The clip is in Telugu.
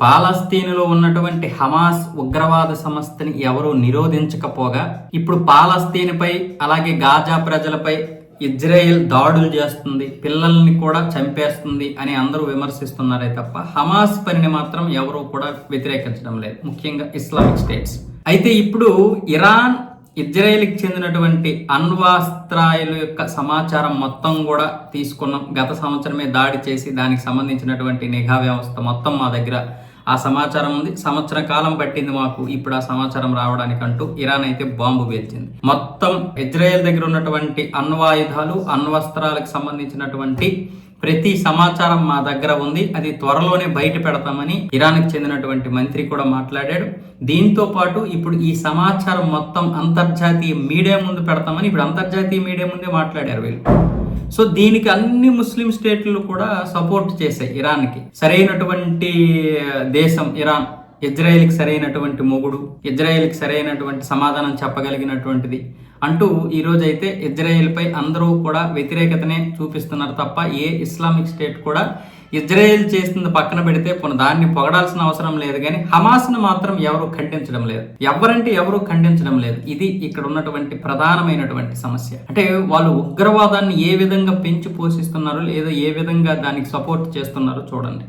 పాలస్తీనులో ఉన్నటువంటి హమాస్ ఉగ్రవాద సంస్థని ఎవరూ నిరోధించకపోగా ఇప్పుడు పాలస్తీన్పై అలాగే గాజా ప్రజలపై ఇజ్రాయెల్ దాడులు చేస్తుంది పిల్లల్ని కూడా చంపేస్తుంది అని అందరూ విమర్శిస్తున్నారే తప్ప హమాస్ పనిని మాత్రం ఎవరూ కూడా వ్యతిరేకించడం లేదు ముఖ్యంగా ఇస్లామిక్ స్టేట్స్. అయితే ఇప్పుడు ఇరాన్ ఇజ్రాయెల్కి చెందినటువంటి అణ్వాస్త్రాయుల యొక్క సమాచారం మొత్తం కూడా తీసుకున్నాం. గత సంవత్సరమే దాడి చేసి దానికి సంబంధించినటువంటి నిఘా వ్యవస్థ మొత్తం మా దగ్గర ఆ సమాచారం ఉంది. సంవత్సర కాలం పట్టింది మాకు. ఇప్పుడు ఆ సమాచారం రావడానికంటూ ఇరాన్ అయితే బాంబు పేల్చింది. మొత్తం ఇజ్రాయెల్ దగ్గర ఉన్నటువంటి అణ్వాయుధాలు అణ్వస్త్రాలకు సంబంధించినటువంటి ప్రతి సమాచారం మా దగ్గర ఉంది. అది త్వరలోనే బయట పెడతామని ఇరాన్కి చెందినటువంటి మంత్రి కూడా మాట్లాడాడు. దీంతో పాటు ఇప్పుడు ఈ సమాచారం మొత్తం అంతర్జాతీయ మీడియా ముందు పెడతామని ఇప్పుడు అంతర్జాతీయ మీడియా ముందే మాట్లాడారు వీళ్ళు. సో దీనికి అన్ని ముస్లిం స్టేట్లు కూడా సపోర్ట్ చేశాయి ఇరాన్కి. సరైనటువంటి దేశం ఇరాన్. ఇజ్రాయెల్కి సరైనటువంటి మొగుడు ఇజ్రాయెల్కి సరైనటువంటి సమాధానం చెప్పగలిగినటువంటిది అంటూ ఈ రోజైతే ఇజ్రాయెల్పై అందరూ కూడా వ్యతిరేకతనే చూపిస్తున్నారు తప్ప ఏ ఇస్లామిక్ స్టేట్ కూడా ఇజ్రాయెల్ చేస్తుంది పక్కన పెడితే పునః దాన్ని పొగడాల్సిన అవసరం లేదు కానీ హమాస్ను మాత్రం ఎవరు ఖండించడం లేదు. ఎవరంటే ఎవరు ఖండించడం లేదు. ఇది ఇక్కడ ఉన్నటువంటి ప్రధానమైనటువంటి సమస్య. అంటే వాళ్ళు ఉగ్రవాదాన్ని ఏ విధంగా పెంచి పోషిస్తున్నారో లేదా ఏ విధంగా దానికి సపోర్ట్ చేస్తున్నారో చూడండి.